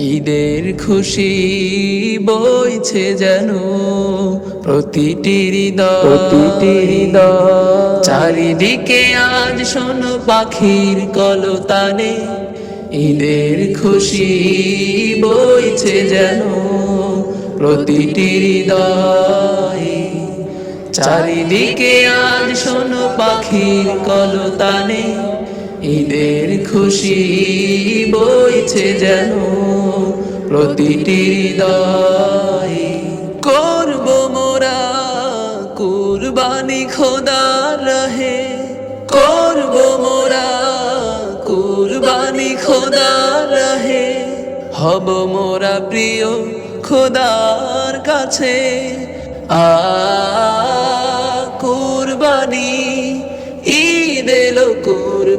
ঈদের খুশি বইছে যেন প্রতিটি হৃদয়। প্রতিটি হৃদয়। চারিদিকে আজ শোনো পাখির কলতানে। ঈদের খুশি বইছে যেন প্রতিটি হৃদয়। চারিদিকে আজ শোনো পাখির কলতানে। ঈদের খুশি বইছে যেন প্রতিটি হৃদয়। করব মোরা কুরবানি খোদার রহে। করব মোরা কুরবানি খোদার রহে। হব মোরা প্রিয় খোদার কাছে। আ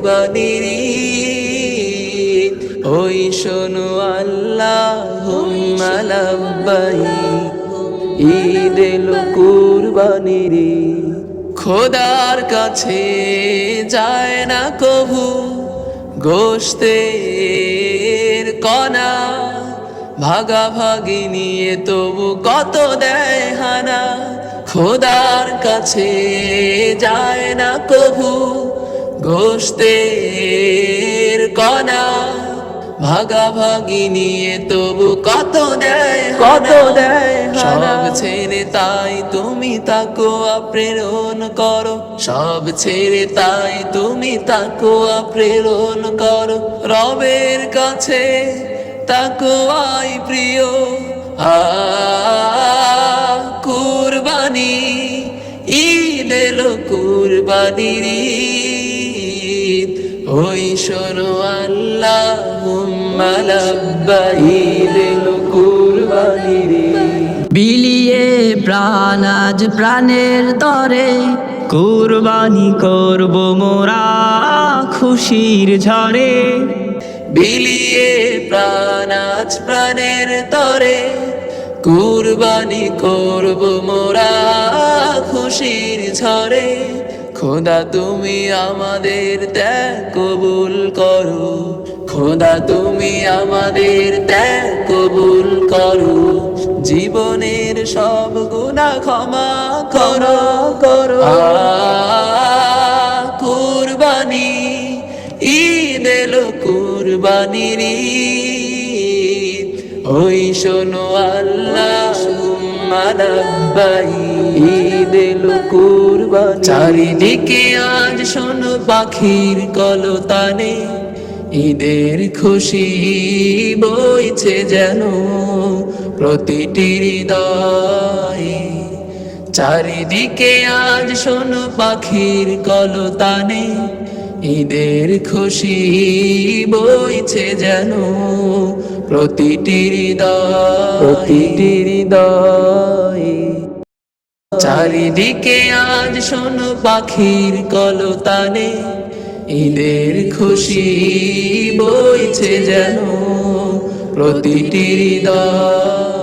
কুরবানির ওই শোনো আল্লাহ লাব্বাই ঈদ এলো কুরবানির খোদার কাছে যায় না কভু গোষ্ঠের কণা ভাগাভাগি নিয়ে তবু কত দেয় হানা খোদার কাছে যায় না কভু গোষ্ঠের কণা ভাগাভাগি নিয়ে তবু কত দেয় কত দেয় সব ছেড়ে তাই তুমি তাকো প্রেরণ করো। সব ছেড়ে তাই তুমি তাকো প্রেরণ করো। রবের কাছে তাকো আই প্রিয়। আ কুরবানি ঈদ এলো কুরবানির ওই শোনো আল্লাহ। বিলিয়ে প্রাণ আজ প্রাণের তরে। কুরবানি করব মোরা খুশির ঝরে। বিলিয়ে প্রাণ আজ প্রাণের তরে। কুরবানি করব মোরা খুশির ঝরে। খোদা, তুমি আমাদের ত্যাগ কবুল করো। খোদা, তুমি আমাদের ত্যাগ কবুল করো। জীবনের সব গুণা ক্ষমা করো করো। কুরবানি, ঈদ এলো কুরবানির ওই শোনো আল্লাহ চারিদিকে আজ শোনো পাখির কলতানে। ঈদের খুশি বইছে যেন প্রতিটি চারিদিকে আজ শোনো পাখির কলতানে। ঈদের খুশি বইছে যেন প্রতিটি হৃদয়। প্রতিটি হৃদয়। চারিদিকে আজ শোনো পাখির কলতানে। ঈদের খুশি বইছে যেন প্রতিটি হৃদয়।